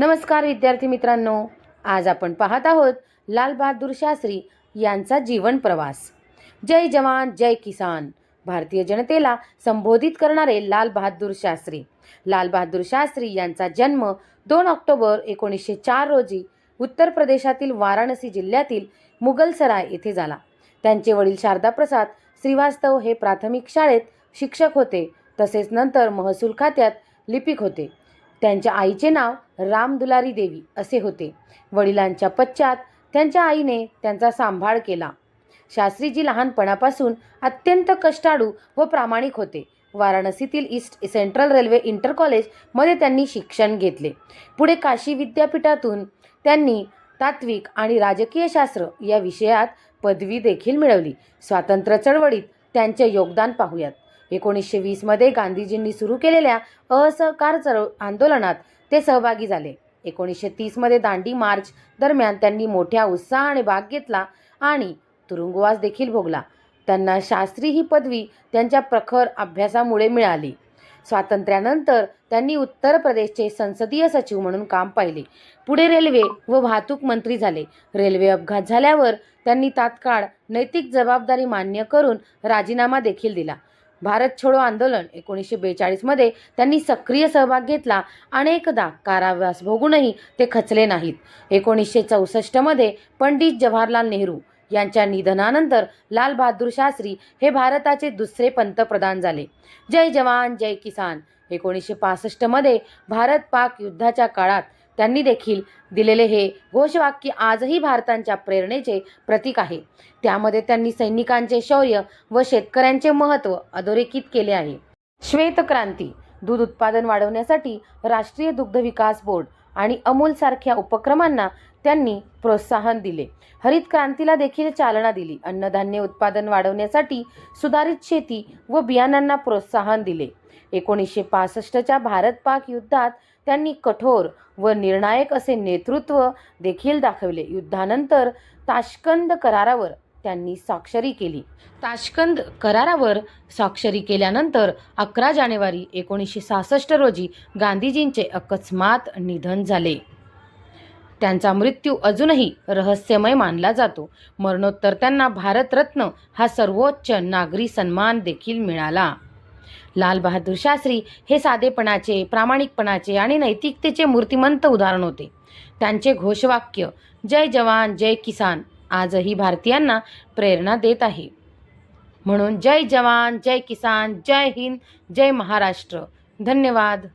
नमस्कार विद्यार्थी मित्रांनो. आज आपण पाहत आहोत लाल बहादूर शास्त्री यांचा जीवन प्रवास. जय जवान जय किसान. भारतीय जनतेला संबोधित करणारे लाल बहादूर शास्त्री. लाल बहादूर शास्त्री यांचा जन्म दोन ऑक्टोबर एकोणीसशे चार रोजी उत्तर प्रदेशातील वाराणसी जिल्ह्यातील मुगलसराय येथे झाला. त्यांचे वडील शारदा प्रसाद श्रीवास्तव हे प्राथमिक शाळेत शिक्षक होते. तसेच नंतर महसूल खात्यात लिपिक होते. त्यांच्या आईचे नाव रामदुलारी देवी असे होते. वडिलांच्या पश्चात त्यांच्या आईने त्यांचा सांभाळ केला. शास्त्रीजी लहानपणापासून अत्यंत कष्टाळू व प्रामाणिक होते. वाराणसीतील ईस्ट सेंट्रल रेल्वे इंटर कॉलेजमध्ये त्यांनी शिक्षण घेतले. पुढे काशी विद्यापीठातून त्यांनी तात्विक आणि राजकीय शास्त्र या विषयात पदवी देखील मिळवली. स्वातंत्र्य चळवळीत त्यांचे योगदान पाहूयात. एकोणीसशे वीसमध्ये गांधीजींनी सुरू केलेल्या असहकार चळव आंदोलनात ते सहभागी झाले. एकोणीसशे तीसमध्ये दांडी मार्च दरम्यान त्यांनी मोठ्या उत्साहाने भाग घेतला आणि तुरुंगवास देखील भोगला. त्यांना शास्त्री ही पदवी त्यांच्या प्रखर अभ्यासामुळे मिळाली. स्वातंत्र्यानंतर त्यांनी उत्तर प्रदेशचे संसदीय सचिव म्हणून काम पाहिले. पुढे रेल्वे व वाहतूक मंत्री झाले. रेल्वे अपघात झाल्यावर त्यांनी तात्काळ नैतिक जबाबदारी मान्य करून राजीनामा देखील दिला. भारत छोडो आंदोलन एकोणीसशे बेचाळीसमध्ये त्यांनी सक्रिय सहभाग घेतला. अनेकदा कारावास भोगूनही ते खचले नाहीत. एकोणीसशे चौसष्टमध्ये पंडित जवाहरलाल नेहरू यांच्या निधनानंतर लालबहादूर शास्त्री हे भारताचे दुसरे पंतप्रधान झाले. जय जवान जय किसान. एकोणीसशे पासष्टमध्ये भारत पाक युद्धाच्या काळात त्यांनी देखील दिलेले हे घोषवाक्य आजही भारताच्या प्रेरणेचे प्रतीक आहे. त्यामध्ये त्यांनी सैनिकांचे शौर्य व शेतकऱ्यांचे महत्त्व अधोरेखित केले आहे. श्वेतक्रांती दूध उत्पादन वाढवण्यासाठी राष्ट्रीय दुग्ध विकास बोर्ड आणि अमूलसारख्या उपक्रमांना त्यांनी प्रोत्साहन दिले. हरित क्रांतीला देखील चालना दिली. अन्नधान्य उत्पादन वाढवण्यासाठी सुधारित शेती व बियाणांना प्रोत्साहन दिले. एकोणीसशे पासष्टच्या भारत पाक युद्धात त्यांनी कठोर व निर्णायक असे नेतृत्व देखील दाखवले. युद्धानंतर ताशकंद करारावर त्यांनी स्वाक्षरी केली. ताशकंद करारावर स्वाक्षरी केल्यानंतर अकरा जानेवारी एकोणीसशे सहासष्ट रोजी गांधीजींचे अकस्मात निधन झाले. त्यांचा मृत्यू अजूनही रहस्यमय मानला जातो. मरणोत्तर त्यांना भारतरत्न हा सर्वोच्च नागरी सन्मान देखील मिळाला. लाल बहादूर शास्त्री हे साधेपणाचे प्रामाणिकपणाचे आणि नैतिकतेचे मूर्तिमंत उदाहरण होते. त्यांचे घोषवाक्य जय जवान जय किसान आजही भारतीयांना प्रेरणा देत आहे. म्हणून जय जवान जय किसान जय हिंद जय महाराष्ट्र. धन्यवाद.